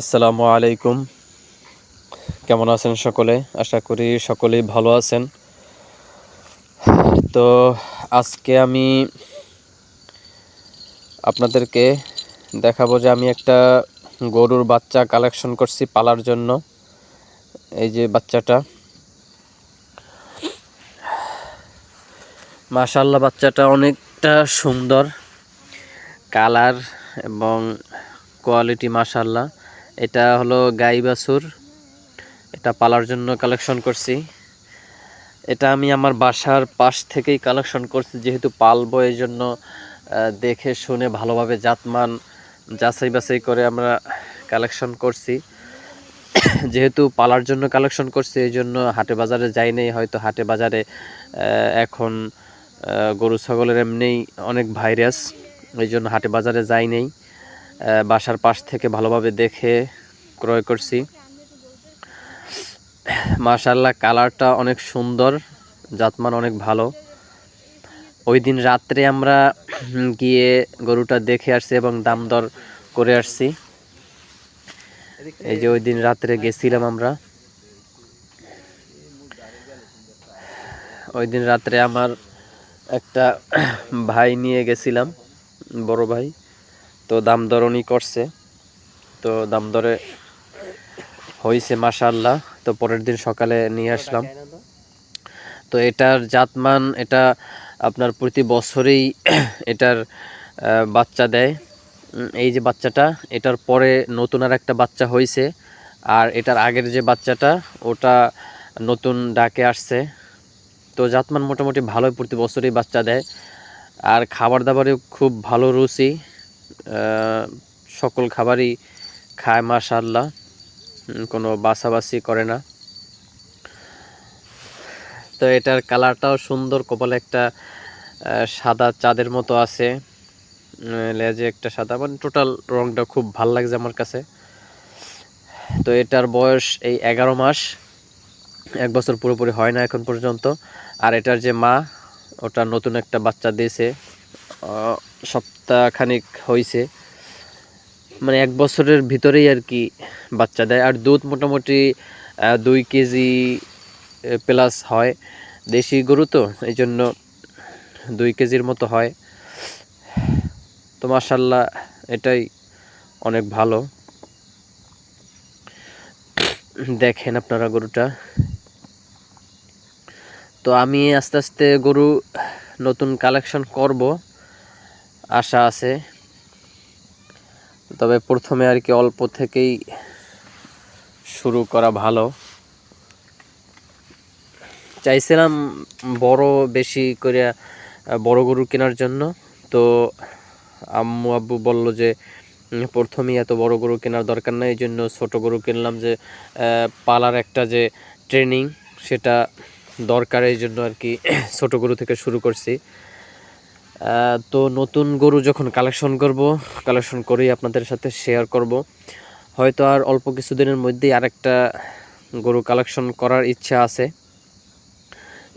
আসসালামু আলাইকুম। কেমন আছেন সকলে? আশা করি সকলেই ভালো আছেন। তো আজকে আমি আপনাদেরকে দেখাবো যে আমি একটা গরুর বাচ্চা কালেকশন করছি পালার জন্য। এই যে বাচ্চাটা। মাশাল্লাহ বাচ্চাটা অনেকটা সুন্দর। কালার এবং কোয়ালিটি মাশাল্লাহ এটা হলো গাই বাছুর এটা পালার জন্য কালেকশন করছি। এটা আমি আমার বাসার পাশ থেকেই কালেকশন করছি, যেহেতু পালবো এই জন্য দেখে শুনে ভালোভাবে জাতমান যাচাই বাছাই করে আমরা কালেকশন করছি। যেহেতু পালার জন্য কালেকশন করছি এই জন্য হাটে বাজারে যাই নেই, হয়তো হাটে বাজারে এখন গরু, ছাগলের এমনিই অনেক ভাইরাস এই জন্য হাটে বাজারে যাই নেই। বাসার পাশ থেকে ভালোভাবে দেখে ক্রয় করছি। মাশাল্লাহ কালারটা অনেক সুন্দর, জাতমান অনেক ভালো। ওই দিন রাত্রে আমরা গিয়ে গরুটা দেখে আসছি এবং দাম দর করে আসছি। এই যে ওই দিন রাত্রে গেছিলাম আমরা। ওই দিন রাত্রে আমার একটা ভাই নিয়ে গেছিলাম, বড় ভাই। তো দাম উনি করছে। তো দাম দরে হয়েছে মাশাল্লাহ তো পরের দিন সকালে নিয়ে আসলাম। তো এটার জাতমান, এটা আপনার প্রতি বছরেই এটার বাচ্চা দেয়। এই যে বাচ্চাটা, এটার পরে নতুন আর একটা বাচ্চা হয়েছে আর এটার আগের যে বাচ্চাটা, ওটা নতুন ডাকে আসছে। তো জাতমান মোটামুটি ভালোই প্রতি বছরই বাচ্চা দেয়। আর খাবার দাবারেও খুব ভালো রুচি। সকল খাবারই খায় মাশাল্লাহ কোনো বাছাবাছি করে না। তো এটার কালারটাও সুন্দর কপালে একটা সাদা চাঁদের মতো আছে। লেজে একটা সাদা মানে টোটাল রংটা খুব ভালো লাগছে আমার কাছে। তো এটার বয়স এই এগারো মাস। এক বছর পুরোপুরি হয় না এখন পর্যন্ত। আর এটার যে মা ওটা নতুন একটা বাচ্চা দিয়েছে। আহ, সপ্তাহখানিক হয়েছে মানে এক বছরের ভিতরেই আর কি বাচ্চা দেয়। আর দুধ মোটামুটি দুই কেজি প্লাস হয়। দেশি গরু তো এই জন্য দুই কেজির মতো হয়। তো মাসাল্লাহ এটাই অনেক ভালো। দেখেন আপনারা গরুটা। তো আমি আস্তে আস্তে গরু নতুন কালেকশন করব। আশা আছে। তবে প্রথমে আর কি অল্প থেকেই শুরু করা ভালো। চাইছিলাম বড় বেশি করে বড় গরু কেনার জন্য। তো আম্মু আব্বু বলল যে প্রথমেই এত বড় গরু কেনার দরকার নাই। এই জন্য ছোটো গরু কিনলাম যে পালার একটা যে ট্রেনিং সেটা দরকার। এই জন্য আর কি ছোটো গরু থেকে শুরু করছি। তো নতুন গরু যখন কালেকশন করব কালেকশন করেই আপনাদের সাথে শেয়ার করব। হয়তো আর অল্প কিছুদিনের মধ্যেই আরেকটা গরু কালেকশন করার ইচ্ছা আছে।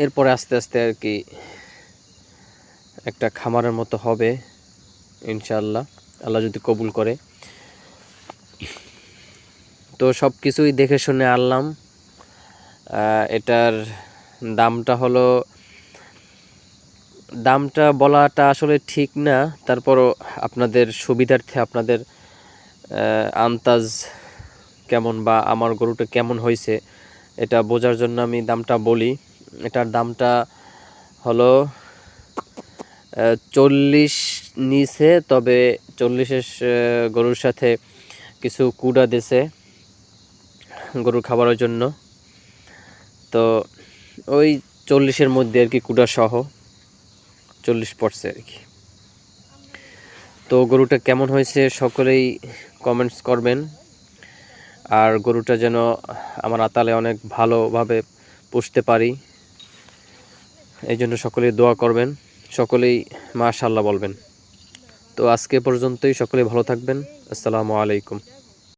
এরপরে আস্তে আস্তে আর কি একটা খামারের মতো হবে ইনশাল্লাহ আল্লাহ যদি কবুল করে। তো সব কিছুই দেখে শুনে আনলাম। এটার দামটা হলো দামটা বলাটা আসলে ঠিক না। তারপরও আপনাদের সুবিধার্থে আপনাদের আন্তাজ কেমন বা আমার গরুটা কেমন হয়েছে, এটা বোঝার জন্য আমি দামটা বলি। এটার দামটা হলো চল্লিশ নিছে তবে চল্লিশের গরুর সাথে কিছু কুড়া দিছে গরুর খাবারের জন্য। তো ওই চল্লিশের মধ্যে আর কি কুড়া সহ। চল্লিশ পড়ছে আর কি। তো গরুটা কেমন হয়েছে সকলেই কমেন্টস করবেন। আর গরুটা যেন আমার আতালে অনেক ভালোভাবে পুষতে পারি। এই জন্য সকলেই দোয়া করবেন, সকলেই মাশাল্লাহ বলবেন। তো আজকে পর্যন্তই, সকলেই ভালো থাকবেন। আসসালামু আলাইকুম।